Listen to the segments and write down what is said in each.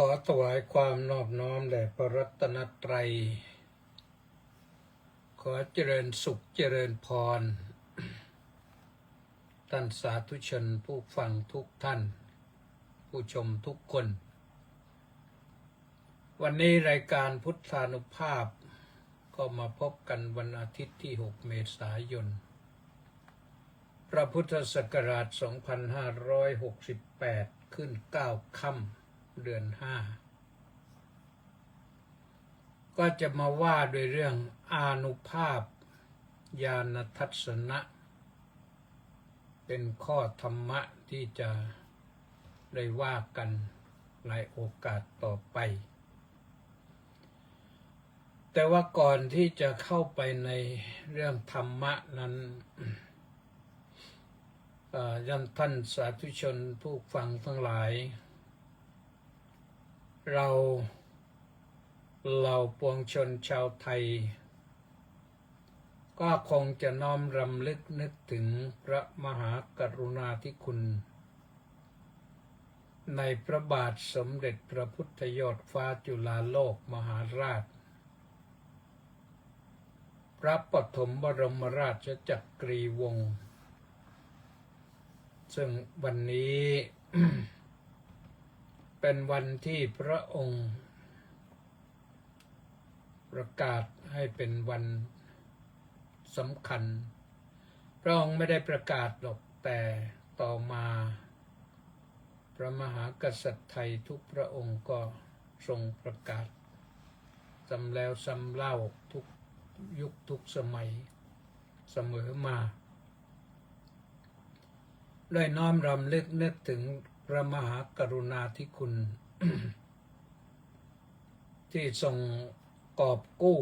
ขอถวายความนอบน้อมแด่พระรัตนตรัย ขอเจริญสุขเจริญพร ท่านสาธุชนผู้ฟังทุกท่าน ผู้ชมทุกคน วันนี้รายการพุทธานุภาพ ก็มาพบกันวันอาทิตย์ที่ 6 เมษายน พระพุทธศักราช 2568 ขึ้น 9 ค่ำ เดือน5ก็จะมาว่าด้วยเรื่องอานุภาพญาณทัศนะ เป็นข้อธรรมะที่จะได้ว่ากันในโอกาสต่อไป แต่ว่าก่อนที่จะเข้าไปในเรื่องธรรมะนั้นยันท่านสาธุชนผู้ฟังทั้งหลาย เราเหล่าปวงชนชาวไทย ก็คงจะน้อมรำลึกนึกถึงพระมหากรุณาธิคุณ ในพระบาทสมเด็จพระพุทธยอดฟ้าจุฬาโลกมหาราช พระปฐมบรมราชจักรีวงศ์ซึ่งวันนี้ เป็นวันที่พระองค์ ประกาศให้เป็นวันสำคัญ พระองค์ไม่ได้ประกาศหรอกแต่ต่อมา พระมหากษัตริย์ไทยทุกพระองค์ก็ทรงประกาศซ้ำแล้วซ้ำเล่าทุกยุคทุกสมัยเสมอมาด้วยน้อมรำลึกนึกถึง พระมหากรุณาธิคุณ ที่ทรงกอบกู้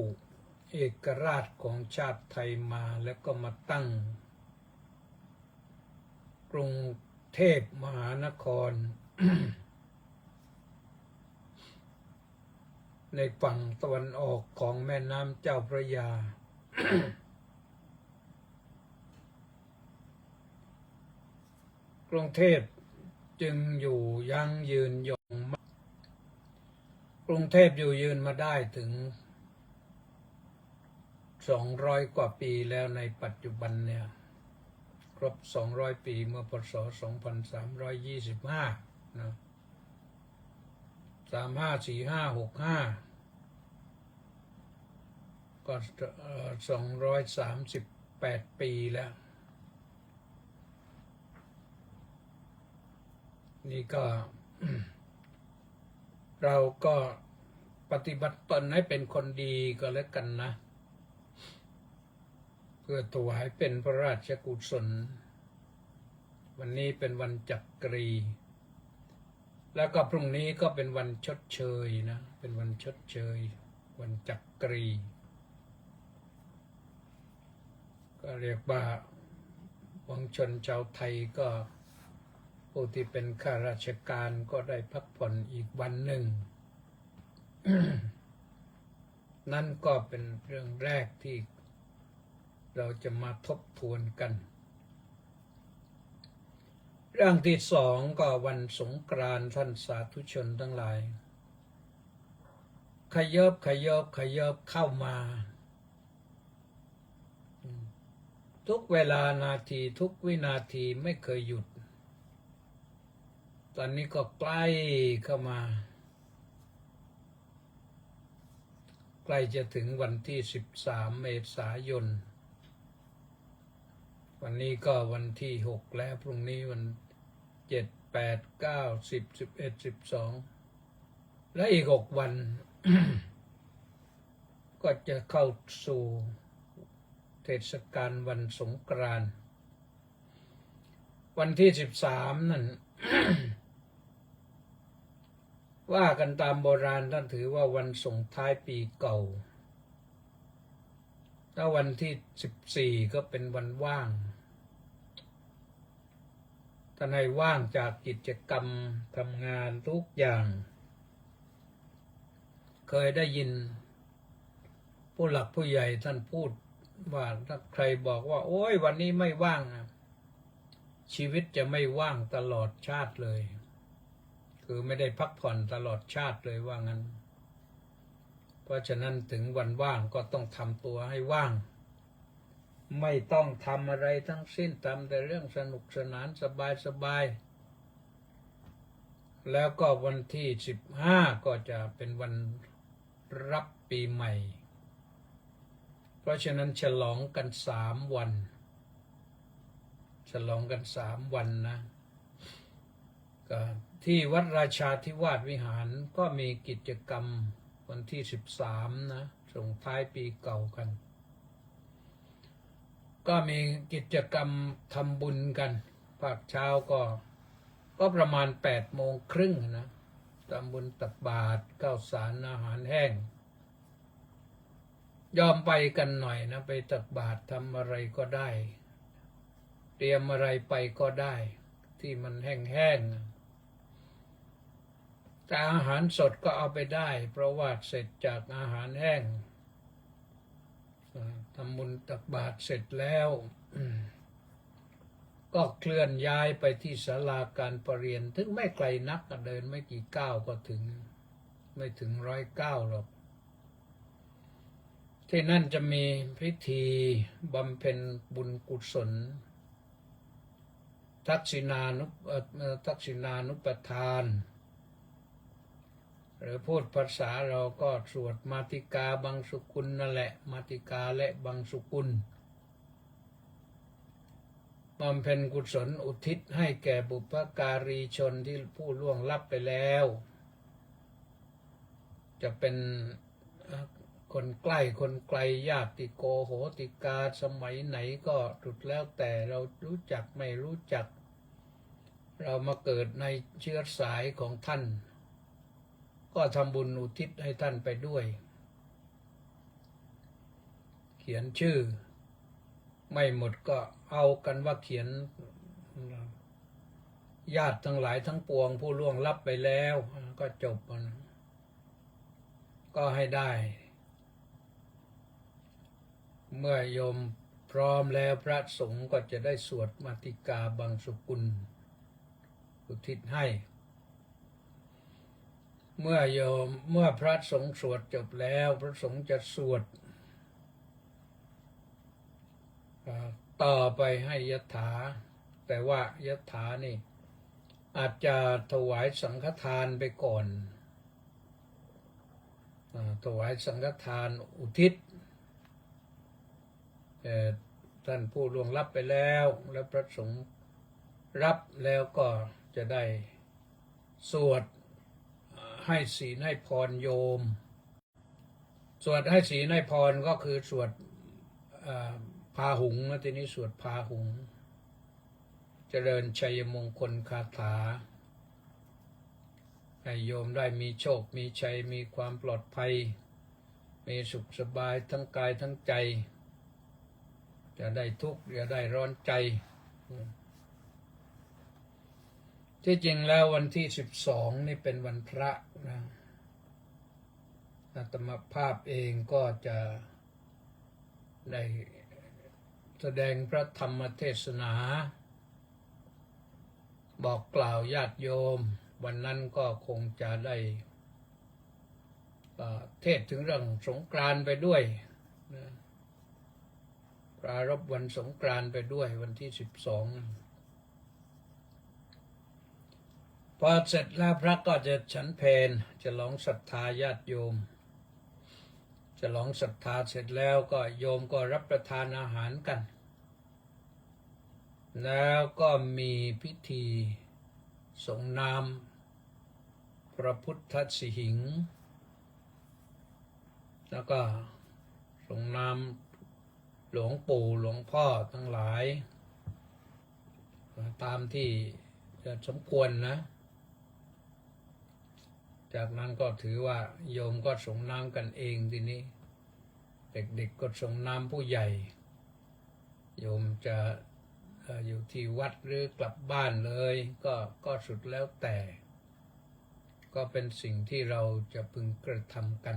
เอกราชของชาติไทยมาแล้วก็มาตั้ง กรุงเทพมหานคร ในฝั่งตะวันออกของแม่น้ำเจ้าพระยา กรุงเทพ จึงอยู่ยั่งยืนยงกรุงเทพอยู่ยืนมาได้ถึงสองร้อยกว่าปีแล้วในปัจจุบันเนี่ย ครบสองร้อยปีเมื่อพศสองพันสามร้อยยี่สิบห้านะสามห้าสี่ห้าหกห้าก็สองร้อยสามสิบแปดปีแล้ว นี่ก็ เราก็ปฏิบัติตนให้เป็นคนดีก็แล้วกันนะ เพื่อถวายเป็นพระราชกุศล วันนี้เป็นวันจักรี แล้วก็พรุ่งนี้ก็เป็นวันชดเชยนะ เป็นวันชดเชย วันจักรี ก็เรียกว่าวงชนชาวไทยก็ ผู้ที่เป็นข้าราชการก็ได้พักผ่อนอีกวันหนึ่ง นั่นก็เป็นเรื่องแรกที่เราจะมาทบทวนกัน เรื่องที่สองก็วันสงกรานท่านสาธุชนทั้งหลาย ขยบขยบขยบเข้ามา ทุกเวลานาทีทุกวินาทีไม่เคยหยุด ตอนนี้ก็ใกล้เข้ามา ใกล้จะถึงวันที่ 13 เมษายน วันนี้ก็วันที่ 6 แล้ว พรุ่งนี้วัน 7 8 9 10 11 12 และอีก 6 วัน ก็จะเข้าสู่เทศกาลวันสงกรานต์วันที่ 13 นั่น ว่ากันตามโบราณท่านถือว่าวันส่งท้ายปีเก่า ถ้าวันที่สิบสี่ก็เป็นวันว่างท่านให้ว่างจากกิจกรรมทำงานทุกอย่าง เคยได้ยิน ผู้หลักผู้ใหญ่ท่านพูดว่าถ้าใครบอกว่า โอ้ยวันนี้ไม่ว่างอะชีวิตจะไม่ว่างตลอดชาติเลย คือไม่ได้พักผ่อนตลอดชาติเลยว่างั้น เพราะฉะนั้นถึงวันว่างก็ต้องทำตัวให้ว่าง ไม่ต้องทำอะไรทั้งสิ้นทำแต่เรื่องสนุกสนานสบายสบายแล้วก็วันที่สิบห้าก็จะเป็นวันรับปีใหม่ เพราะฉะนั้นฉลองกันสามวัน ฉลองกันสามวันนะ ที่วัดราชาธิวาสวิหารก็มีกิจกรรมวันที่สิบสามนะ ส่งท้ายปีเก่ากัน ก็มีกิจกรรมทำบุญกัน ภาคเช้าก็ก็ประมาณแปดโมงครึ่งนะทำบุญตักบาตรข้าวสารอาหารแห้ง ยอมไปกันหน่อยนะ ไปตักบาตรทำอะไรก็ได้ เตรียมอะไรไปก็ได้ ที่มันแห้งๆ แต่อาหารสดก็เอาไปได้ เพราะว่าเสร็จจากอาหารแห้งทำบุญตักบาตรเสร็จแล้วก็เคลื่อนย้ายไปที่ศาลาการประเรียน ถึงไม่ไกลนักเดินไม่กี่ก้าวก็ถึง ไม่ถึงร้อยเก้าหรอก ที่นั่นจะมีพิธีบำเพ็ญบุญกุศล ทักษิณานุทักษิณานุปทาน หรือพูดภาษาเราก็สวดมาติกาบางสุกุลนั่นแหละมาติกาและบางสุกุลบำเพ็ญกุศลอุทิศให้แก่บุพการีชนที่ผู้ล่วงลับไปแล้ว จะเป็นคนใกล้คนไกลญาติโกโหติกาสมัยไหนก็สุดแล้วแต่เรารู้จักไม่รู้จัก เรามาเกิดในเชื้อสายของท่าน ก็ทำบุญอุทิศให้ท่านไปด้วย เขียนชื่อ ไม่หมดก็เอากันว่าเขียน ญาติทั้งหลายทั้งปวงผู้ล่วงลับไปแล้ว ก็จบก็ให้ได้ เมื่อยมพร้อมแล้วพระสงฆ์ก็จะได้สวดมาติกาบางสุกุล อุทิศให้ เมื่อโยมเมื่อพระสงฆ์สวดจบแล้ว พระสงฆ์จะสวดต่อไปให้ยถา แต่ว่ายถานี่ อาจจะถวายสังฆทานไปก่อนอถวายสังฆทานอุทิศท่านผู้ล่วงลับไปแล้วแล้วพระสงฆ์รับแล้วก็จะได้สวด ให้ศีลให้พรโยม สวดให้ศีลให้พรก็คือสวดพาหุงนะทีนี้สวดพาหุง เจริญชัยมงคลคาถาให้โยมได้มีโชค มีชัย มีความปลอดภัย มีสุขสบายทั้งกายทั้งใจ จะได้ทุกข์อย่าได้ร้อนใจ ที่จริงแล้ววันที่สิบสองนี่เป็นวันพระนะอาตมาภาพเองก็จะได้แสดงพระธรรมเทศนา บอกกล่าวญาติโยม วันนั้นก็คงจะได้เทศถึงเรื่องสงกรานไปด้วยปรารบวันสงกรานไปด้วยวันที่สิบสองพ อเสร็จแล้วพระก็จะฉันเพนจะหลองศรัทธาญาติโยม จะหลองศรัทธาเสร็จแล้วก็โยมก็รับประทานอาหารกัน แล้วก็มีพิธีส่งนามพระพุทธสิหิง แล้วก็ส่งนามหลวงปู่หลวงพ่อทั้งหลาย ตามที่จะสมควรนะ จากนั้นก็ถือว่าโยมก็ส่งน้ำกันเองทีนี้ เด็กๆก็ส่งน้ำผู้ใหญ่ โยมจะเอ่ออยู่ที่วัดหรือกลับบ้านเลย ก็ก็สุดแล้วแต่ ก็เป็นสิ่งที่เราจะพึงกระทำกัน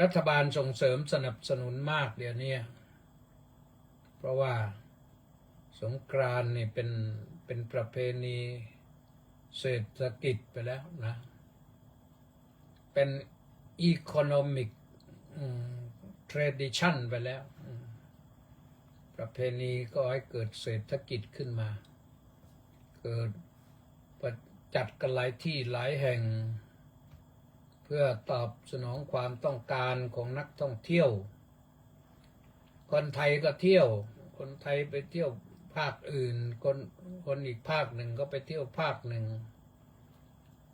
รัฐบาลส่งเสริมสนับสนุนมากเดี๋ยวนี้เพราะว่าสงกรานต์นี่เป็นเป็นประเพณี เศรษฐกิจไปแล้วนะ เป็นอีโคโนมิกเทรดิชันไปแล้ว ประเพณีก็ให้เกิดเศรษฐกิจขึ้นมา เกิดจัดกันหลายที่หลายแห่ง เพื่อตอบสนองความต้องการของนักท่องเที่ยว คนไทยก็เที่ยว คนไทยไปเที่ยว ภาคอื่น คนคนอีกภาคหนึ่งก็ไปเที่ยวภาคหนึ่ง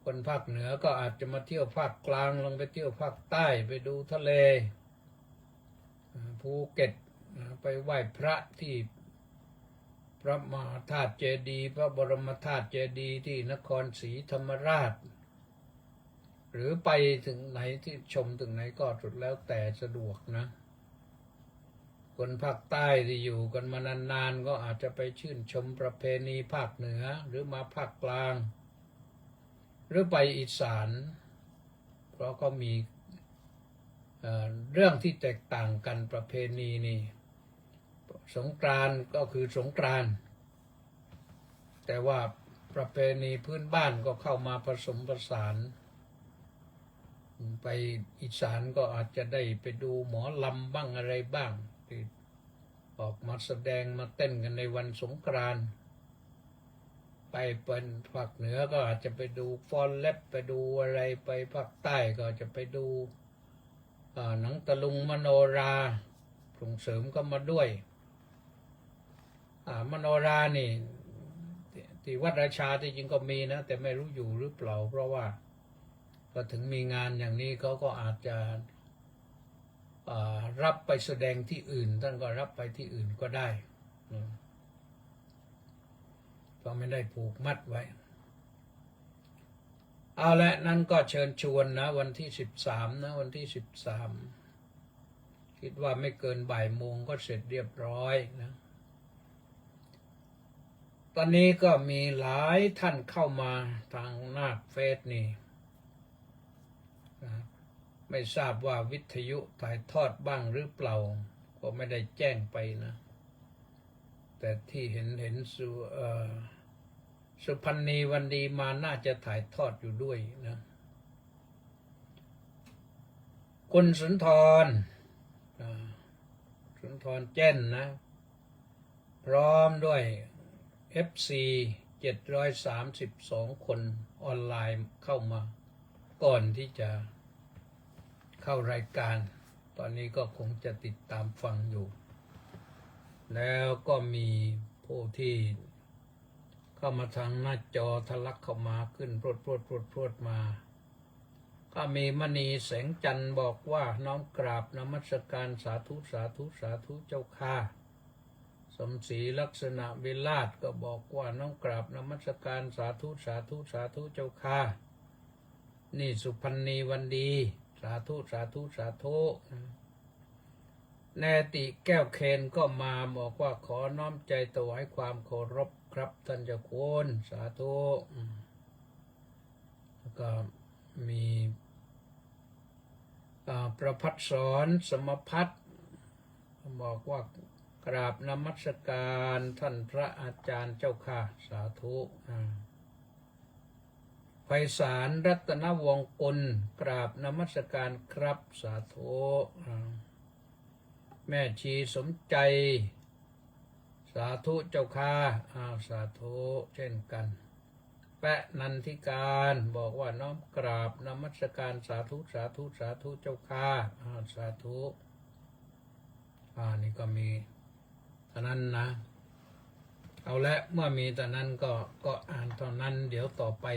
คนภาคเหนือก็อาจจะมาเที่ยวภาคกลางลงไปเที่ยวภาคใต้ไปดูทะเลภูเก็ตไปไหว้พระที่พระมหาธาตุเจดีย์พระบรมธาตุเจดีย์ที่นครศรีธรรมราช หรือไปถึงไหนที่ชมถึงไหนก็สุดแล้วแต่สะดวกนะ คนภาคใต้ที่อยู่กันมานานๆก็อาจจะไปชื่นชมประเพณีภาคเหนือหรือมาภาคกลาง หรือไปอีสาน เพราะก็มีเอ่อเรื่องที่แตกต่างกันประเพณีนี่สงกรานก็คือสงกรานแต่ว่าประเพณีพื้นบ้านก็เข้ามาผสมผสาน ไปอีสานก็อาจจะได้ไปดูหมอลำบ้างอะไรบ้าง ที่ออกมาแสดงมาเต้นกันในวันสงกรานต์ไปเป็นภาคเหนือก็อาจจะไปดูฟอนเล็บไปดูอะไรไปภาคใต้ก็จะไปดูหนังตะลุงมโนราส่งเสริมก็มาด้วยมโนรานี่ที่ที่วัดราชาที่จริงก็มีนะ แต่ไม่รู้อยู่หรือเปล่า เพราะว่าพอถึงมีงานอย่างนี้เขาก็อาจจะ รับไปแสดงที่อื่น ท่านก็รับไปที่อื่นก็ได้ก็ไม่ได้ผูกมัดไว้ เอาละนั่นก็เชิญชวนนะ วันที่สิบสามนะ วันที่สิบสามคิดว่าไม่เกินบ่ายโมงก็เสร็จเรียบร้อยนะ ตอนนี้ก็มีหลายท่านเข้ามาทางหน้าเฟซนี่ ไม่ทราบว่าวิทยุถ่ายทอดบ้างหรือเปล่า ก็ไม่ได้แจ้งไปนะ แต่ที่เห็นเห็นสุสุพันธ์นีวันดีมาน่าจะถ่ายทอดอยู่ด้วยนะคุณสุนทรสุนทรเจนนะ พร้อมด้วย FC 732 คนออนไลน์เข้ามา ก่อนที่จะ เข้ารายการ ตอนนี้ก็คงจะติดตามฟังอยู่ แล้วก็มีผู้ที่เข้ามาทางหน้าจอทะลักเข้ามาขึ้นพรวดพรวดพรวดพรวดมา ก็มีมณีแสงจันทร์บอกว่าน้อมกราบนมัสการสาธุสาธุสาธุเจ้าค่ะสมศรีลักษณะวิลาศก็บอกว่าน้องกราบนมัสการสาธุสาธุสาธุเจ้าค่ะ นี่สุพันธ์นีวันดี สาธุสาธุสาธุแนติแก้วเคนก็มาบอกว่าขอน้อมใจถวายความเคารพครับท่านเจ้าคุณสาธุแล้วก็มีประพัดสอนสมพัฒน์บอกว่ากราบนมัสการท่านพระอาจารย์เจ้าค่ะสาธุอ่า ไพศาลรัตนวงศ์กุลกราบนมัสการครับสาธุแม่ชีสมใจ สาธุเจ้าค่ะอาสาธุเช่นกัน แปะนันทิการบอกว่าน้อมกราบนมัสการสาธุสาธุสาธุเจ้าค่ะอาสาธุอ่านี่ก็มีเท่านั้นนะ เอาละเมื่อมีแต่นั้นก็ก็อ่านเท่านั้นเดี๋ยวต่อไป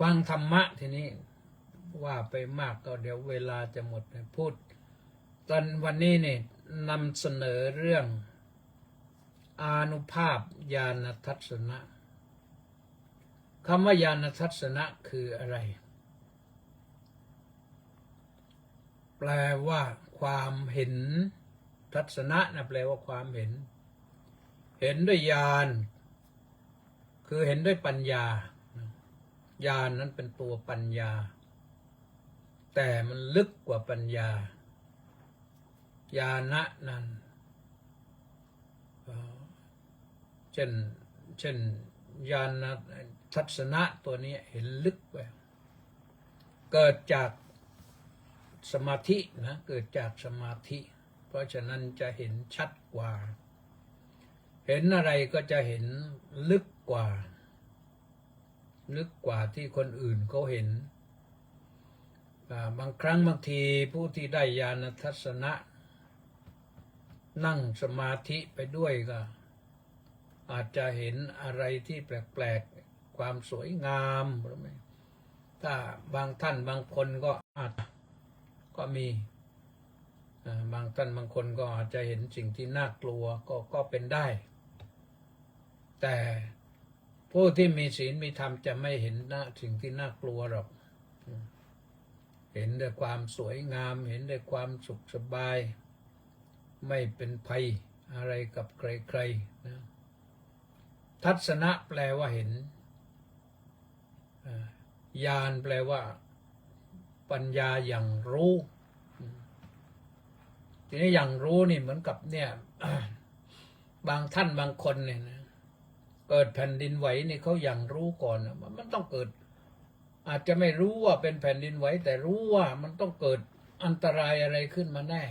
ฟังธรรมะทีนี้ว่าไปมากก็เดี๋ยวเวลาจะหมดพูด ตอนวันนี้เนี่ยนำเสนอเรื่องอนุภาพญาณทัศนะคำว่าญาณทัศนะคืออะไร แปลว่าความเห็นทัศนะนะแปลว่าความเห็น เห็นด้วยญาณคือเห็นด้วยปัญญา ญาณนนั้นเป็นตัวปัญญา แต่มันลึกกว่าปัญญา ญาณะนั้นเช่นเช่นญาณทัศนะตัวนี้เห็นลึกไปเกิดจากสมาธินะเกิดจากสมาธิ เพราะฉะนั้นจะเห็นชัดกว่า เห็นอะไรก็จะเห็นลึกกว่า ลึกกว่าที่คนอื่นเขาเห็น บางครั้งบางทีผู้ที่ได้ญาณทัศนะ นั่งสมาธิไปด้วยก็ อาจจะเห็นอะไรที่แปลกๆ ความสวยงามหรือไม่ถ้าบางท่านบางคนก็อาจก็มีบางท่านบางคนก็อาจจะเห็นสิ่งที่น่ากลัวก็ก็เป็นได้ แต่ ผู้ที่มีศีลมีธรรมจะไม่เห็นนะสิ่งที่น่ากลัวหรอก เห็นด้วยความสวยงาม เห็นด้วยความสุขสบาย ไม่เป็นภัยอะไรกับใครๆนะทัศนะแปลว่าเห็นญาณแปลว่า ปัญญาอย่างรู้ ทีนี้อย่างรู้นี่เหมือนกับเนี่ย บางท่านบางคนเนี่ยนะ เกิดแผ่นดินไหวนี่เขาอย่างรู้ก่อนนมันต้องเกิด อาจจะไม่รู้ว่าเป็นแผ่นดินไหวแต่รู้ว่ามันต้องเกิดอันตรายอะไรขึ้นมาแน่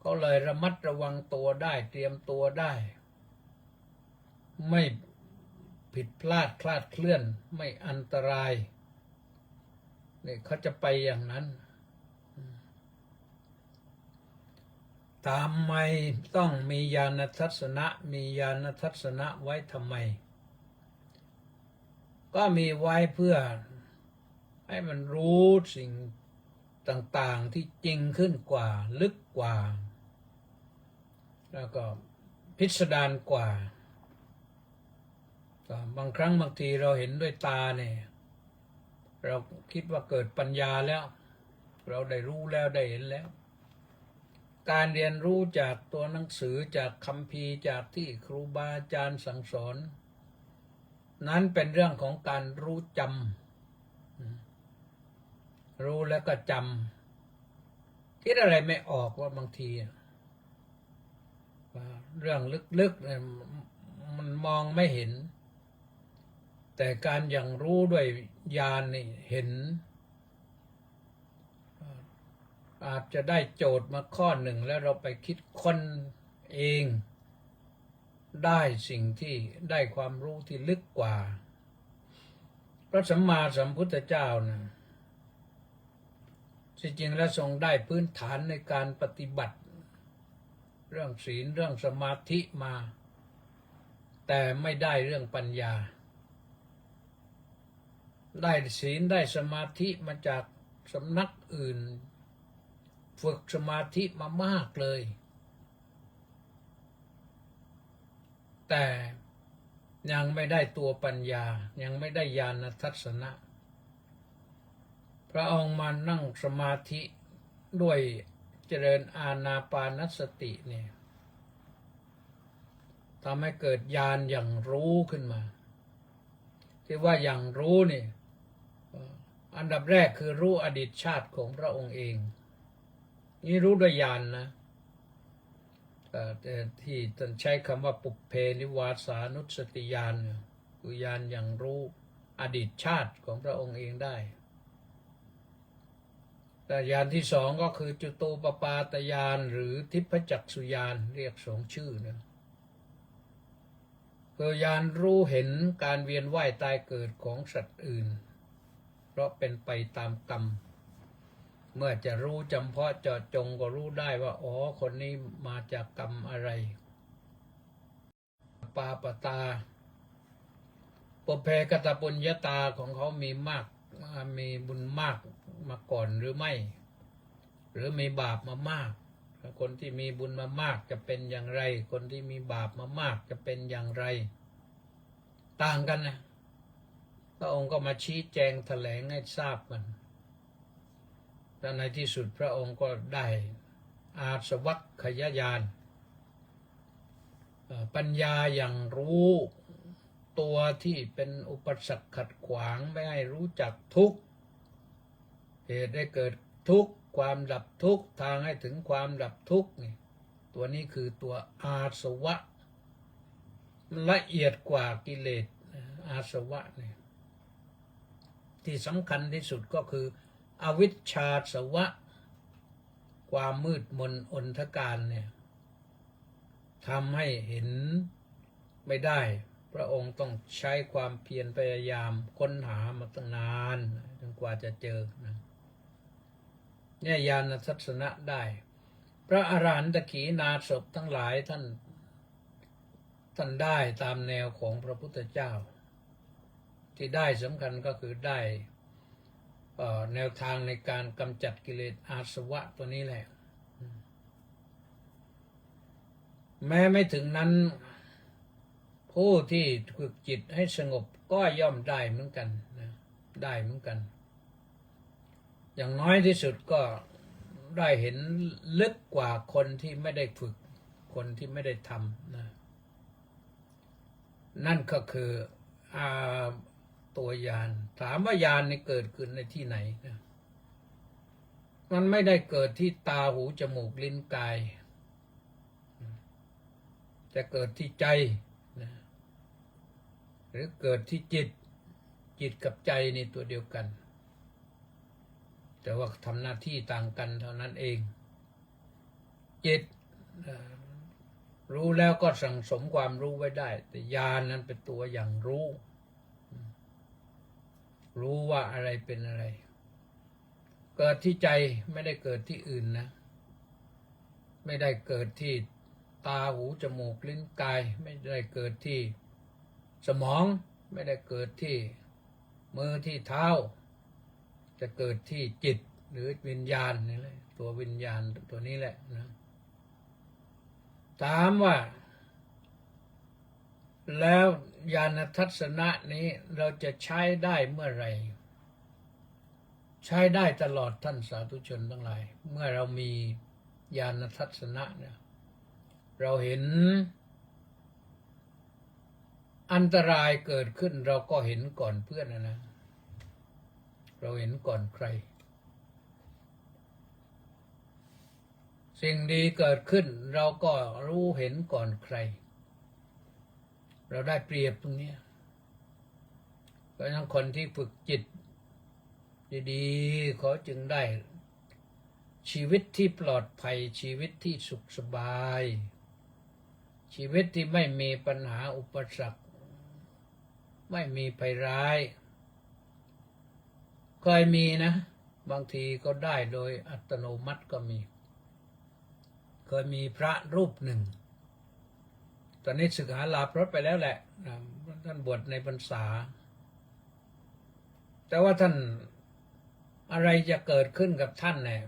เขาเลยระมัดระวังตัวได้เตรียมตัวได้ ไม่ผิดพลาดคลาดเคลื่อนไม่อันตรายนี่เขาจะไปอย่างนั้น ทำไมต้องมีญาณทัศนะ มีญาณทัศนะไว้ทำไม ก็มีไว้เพื่อให้มันรู้สิ่งต่างๆที่จริงขึ้นกว่าลึกกว่า แล้วก็พิสดารกว่า บางครั้งบางทีเราเห็นด้วยตาเนี่ย เราคิดว่าเกิดปัญญาแล้ว เราได้รู้แล้วได้เห็นแล้ว การเรียนรู้จากตัวหนังสือจากคำพีจากที่ครูบาอาจารย์สั่งสอน นั้นเป็นเรื่องของการรู้จำรู้แล้วก็จำคิดอะไรไม่ออกว่าบางทีเรื่องลึกๆเนี่ยมันมองไม่เห็น แต่การอย่างรู้ด้วยญาณนี่เห็น อาจจะได้โจทย์มาข้อหนึ่งแล้วเราไปคิดค้นเอง ได้สิ่งที่ได้ความรู้ที่ลึกกว่า พระสัมมาสัมพุทธเจ้านะที่จริงแล้วทรงได้พื้นฐานในการปฏิบัติ เรื่องศีลเรื่องสมาธิมา แต่ไม่ได้เรื่องปัญญา ได้ศีลได้สมาธิมาจากสำนักอื่น ฝึกสมาธิมามากเลย แต่ยังไม่ได้ตัวปัญญายังไม่ได้ญาณทัศนะ พระองค์มานั่งสมาธิด้วยเจริญอาณาปานสติเนี่ยทำให้เกิดญาณอย่างรู้ขึ้นมา ที่ว่าอย่างรู้นี่ อันดับแรกคือรู้อดีตชาติของพระองค์เอง นี่รู้ด้วยญาณนนะที่ท่านใช้คำว่าปุเพนิวาสานุสติญาณคือญาณอย่างรู้อดีตชาติของพระองค์เองได้ แต่ญาณที่สองก็คือจุตูปปาตญาณหรือทิพจักสุญาณเรียกสองชื่อนะคือญาณรู้เห็นการเวียนว่ายตายเกิดของสัตว์อื่น เพราะเป็นไปตามกรรม เมื่อจะรู้จำเพาะเจาะจงก็รู้ได้ว่า อ๋อ คนนี้มาจากกรรมอะไร ปาปตาปเพกตปุญญาตาของเขามีมาก มีบุญมากมาก่อนหรือไม่ หรือมีบาปมามาก คนที่มีบุญมามากจะเป็นอย่างไร คนที่มีบาปมามากจะเป็นอย่างไร ต่างกันนะพระองค์ก็มาชี้แจงแถลงให้ทราบมัน แล้วในที่สุดพระองค์ก็ได้อาสวัคขยญาณปัญญาอย่างรู้ตัวที่เป็นอุปสรรคขัดขวางไม่ให้รู้จักทุกเหตุได้เกิดทุกความดับทุกทางให้ถึงความดับทุกนี่ตัวนี้คือตัวอาสวะมันละเอียดกว่ากิเลสอาสวะเนี่ยที่สำคัญที่สุดก็คือ อวิชชาสวะ ความมืดมนอนทการเนี่ยทำให้เห็นไม่ได้ พระองค์ต้องใช้ความเพียรพยายามค้นหามาตั้งนานจนกว่าจะเจอนะเนี่ยญาณทัศนะได้ พระอรหันตขีนาศพทั้งหลายท่านท่านได้ตามแนวของพระพุทธเจ้า ที่ได้สำคัญก็คือได้ แนวทางในการกำจัดกิเลสอาสวะตัวนี้แหละ แม้ไม่ถึงนั้น ผู้ที่ฝึกจิตให้สงบก็ย่อมได้เหมือนกันนะได้เหมือนกัน อย่างน้อยที่สุดก็ได้เห็นลึกกว่าคนที่ไม่ได้ฝึกคนที่ไม่ได้ทำนะนั่นก็คืออา ตัวยาน ถามว่ายานนี่เกิดขึ้นในที่ไหนนะมันไม่ได้เกิดที่ตาหูจมูกลิ้นกาย จะเกิดที่ใจนะหรือเกิดที่จิต จิตกับใจในตัวเดียวกัน แต่ว่าทำหน้าที่ต่างกันเท่านั้นเอง จิตรู้แล้วก็สั่งสมความรู้ไว้ได้ แต่ญาณนั้นเป็นตัวอย่างรู้ รู้ว่าอะไรเป็นอะไร เกิดที่ใจไม่ได้เกิดที่อื่นนะ ไม่ได้เกิดที่ตาหูจมูกลิ้นกาย ไม่ได้เกิดที่สมองไม่ได้เกิดที่มือที่เท้า จะเกิดที่จิตหรือวิญญาณนี่แหละตัววิญญาณตัวนี้แหละนะถามว่า แล้วญาณทัศนะนี้เราจะใช้ได้เมื่อไร ใช้ได้ตลอดท่านสาธุชนทั้งหลาย เมื่อเรามีญาณทัศนะเนี่ยเราเห็น อันตรายเกิดขึ้นเราก็เห็นก่อนเพื่อนนะนะ เราเห็นก่อนใคร สิ่งดีเกิดขึ้นเราก็รู้เห็นก่อนใคร เราได้เปรียบตรงนี้เพราะฉะนั้นคนที่ฝึกจิต ดีๆเขาจึงได้ ชีวิตที่ปลอดภัยชีวิตที่สุขสบาย ชีวิตที่ไม่มีปัญหาอุปสรรค ไม่มีภัยร้ายเคยมีนะ บางทีก็ได้โดยอัตโนมัติก็มี เคยมีพระรูปหนึ่ง ตอนนี้ศึกษาลาพรตไปแล้วแหละท่านบวชในพรรษา แต่ว่าท่านอะไรจะเกิดขึ้นกับท่านเนี่ย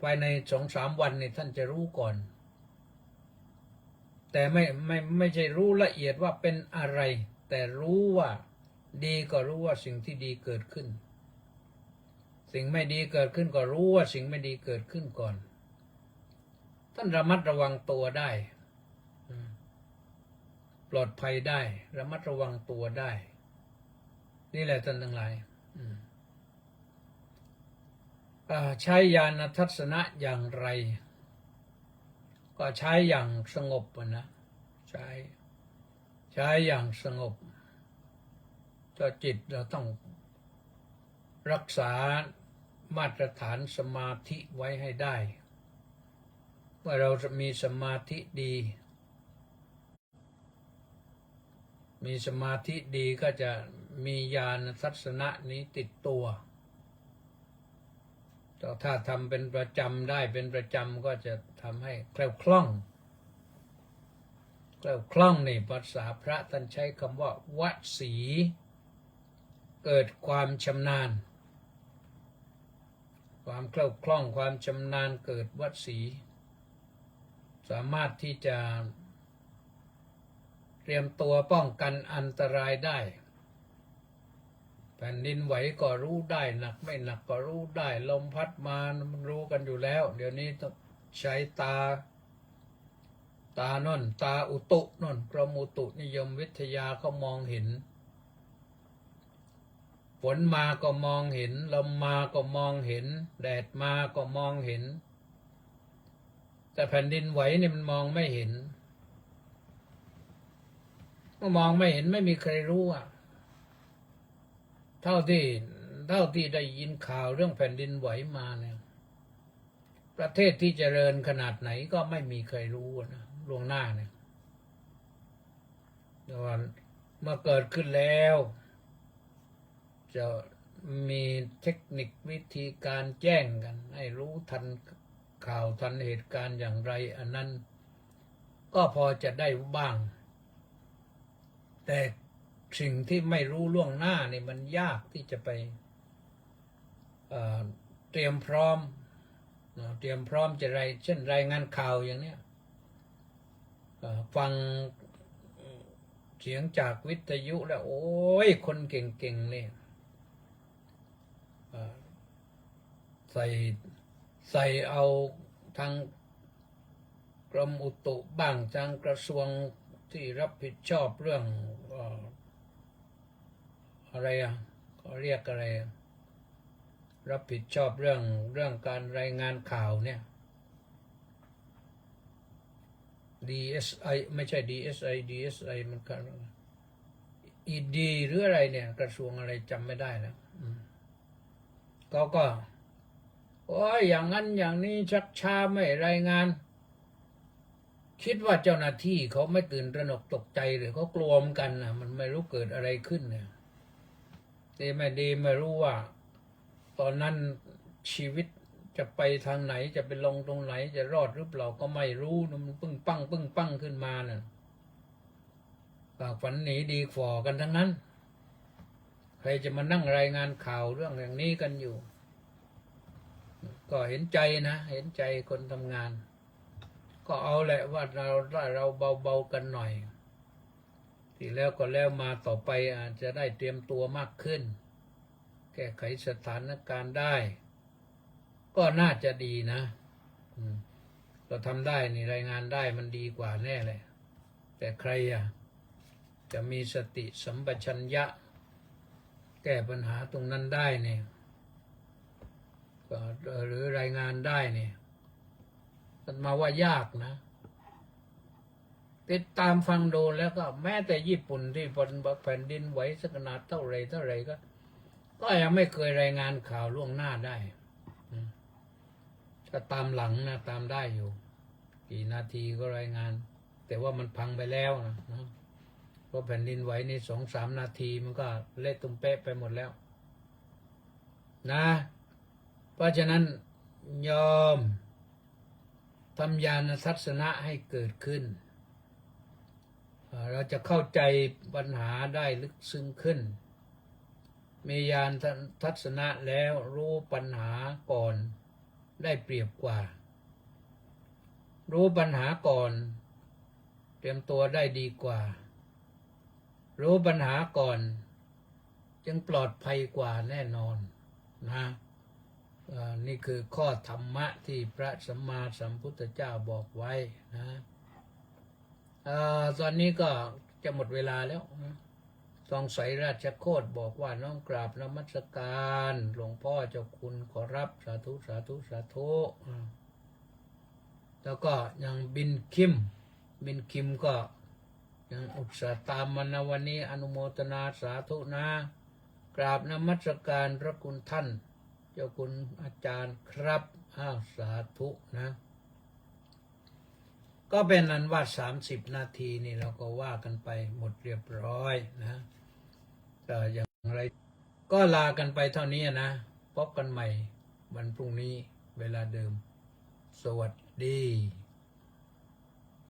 ภายในสองสามวันนี่ท่านจะรู้ก่อน แต่ไม่ไม่ไม่ใช่รู้ละเอียดว่าเป็นอะไร แต่รู้ว่าดีก็รู้ว่าสิ่งที่ดีเกิดขึ้น สิ่งไม่ดีเกิดขึ้นก็รู้ว่าสิ่งไม่ดีเกิดขึ้นก่อน ท่านระมัดระวังตัวได้ ปลอดภัยได้ระมัดระวังตัวได้ นี่แหละท่านทั้งหลายใช้ญาณทัศนะอย่างไร ก็ใช้อย่างสงบนะใช้ใช้อย่างสงบก็จิตเราต้องรักษามาตรฐานสมาธิไว้ให้ได้เมื่อเราจะมีสมาธิดี มีสมาธิดีก็จะมีญาณทัศนะนี้ติดตัวแต่ถ้าทำเป็นประจำได้เป็นประจำก็จะทำให้แคล่วคล่องแคล่วคล่องนี่ภาษาพระท่านใช้คำว่าวสี เกิดความชำนาญ ความแคล่วคล่องความชำนาญเกิดวสี สามารถที่จะ เตรียมตัวป้องกันอันตรายได้ แผ่นดินไหวก็รู้ได้หนักไม่หนักก็รู้ได้ ลมพัดมามันรู้กันอยู่แล้ว เดี๋ยวนี้ต้องใช้ตา ตานนตาอุตุนนกรมอุตุนิยมวิทยาเขามองเห็นฝนมาก็มองเห็น ลมมาก็มองเห็น แดดมาก็มองเห็น แต่แผ่นดินไหวเนี่ยมันมองไม่เห็น เมื่อมองไม่เห็นไม่มีใครรู้อะ เท่าที่เท่าที่ได้ยินข่าวเรื่องแผ่นดินไหวมาเนี่ย ประเทศที่เจริญขนาดไหนก็ไม่มีใครรู้นะล่วงหน้าเนี่ยแต่ว่าเมื่อเกิดขึ้นแล้ว จะมีเทคนิควิธีการแจ้งกัน ให้รู้ทันข่าวทันเหตุการณ์อย่างไร อันนั้น ก็พอจะได้บ้าง แต่สิ่งที่ไม่รู้ล่วงหน้านี่มันยากที่จะไปเเตรียมพร้อมเเตรียมพร้อมจะไร เช่นรายงานข่าวอย่างเนี้ยฟังเสียงจากวิทยุแล้ว โอ้ย คนเก่งๆเนี่ยใส่ใส่เอาทางกรมอุตุบ้างทางกระทรวง ที่รับผิดชอบเรื่องอะไรอะเขาเรียกอะไร รับผิดชอบเรื่องเรื่องการรายงานข่าวเนี่ย DSI ไม่ใช่ DSI DSI มันกัน ED หรืออะไรเนี่ย กระทรวงอะไรจำไม่ได้แล้วอืมก็ก็โอ้ยอย่างนั้นอย่างนี้ชักช้าไม่รายงาน คิดว่าเจ้าหน้าที่เขาไม่ตื่นตระหนกตกใจหรือเขากลัวมอนกันนะมันไม่รู้เกิดอะไรขึ้นเนี่ยดีไม่ดีไม่รู้ว่า ตอนนั้นชีวิตจะไปทางไหนจะไปลงตรงไหน จะรอดหรือเปล่าก็ไม่รู้นะมันปึ้งปั้งปึ้งปั้งขึ้นมาน่ะฝากฝันหนีดีฝ่อกันทั้งนั้น ใครจะมานั่งรายงานข่าวเรื่องอย่างนี้กันอยู่ ก็เห็นใจนะ เห็นใจคนทำงาน ก็เอาแหละว่าเราเราเบาๆกันหน่อย ที่แล้วก็แล้วมาต่อไปอาจจะได้เตรียมตัวมากขึ้น แก้ไขสถานการณ์ได้ ก็น่าจะดีนะเราทำได้นี่รายงานได้มันดีกว่าแน่เลย แต่ใครอะจะมีสติสัมปชัญญะ แก้ปัญหาตรงนั้นได้เนี่ยหรือรายงานได้เนี่ย มันมาว่ายากนะ ติดตามฟังดูแล้วก็แม้แต่ญี่ปุ่นที่แผ่นดินไหวสักขนาดเท่าไรเท่าไรก็ ก็ยังไม่เคยรายงานข่าวล่วงหน้าได้อืมถ้าตามหลังนะตามได้อยู่ กี่นาทีก็รายงาน แต่ว่ามันพังไปแล้วนะนะเพราะแผ่นดินไหวนี่สองสามนาทีมันก็เละตุ้มเป๊ะไปหมดแล้ว นะ เพราะฉะนั้นยอม ทำญาณทัศนะให้เกิดขึ้น เราจะเข้าใจปัญหาได้ลึกซึ้งขึ้น มีญาณทัศนะแล้วรู้ปัญหาก่อนได้เปรียบกว่า รู้ปัญหาก่อน เตรียมตัวได้ดีกว่า รู้ปัญหาก่อน จึงปลอดภัยกว่าแน่นอนนะ นี่คือข้อธรรมะที่พระสัมมาสัมพุทธเจ้าบอกไว้นะเอ่อตอนนี้ก็จะหมดเวลาแล้วทรงใสราชโคตบอกว่าน้อมกราบนมัสการหลวงพ่อเจ้าคุณขอรับสาธุสาธุสาธุแล้วก็ยังบินคิม บินคิมก็ยังอุตส่าห์ตามมานะวันนี้อนุโมทนาสาธุนะ กราบนมัสการพระคุณท่าน เจ้าคุณอาจารย์ครับอ้าวสาธุนะ ก็เป็นนั้นว่าสามสิบนาทีนี่เราก็ว่ากันไปหมดเรียบร้อยนะแต่อย่างไรก็ลากันไปเท่านี้นะ พบกันใหม่วันพรุ่งนี้เวลาเดิม สวัสดี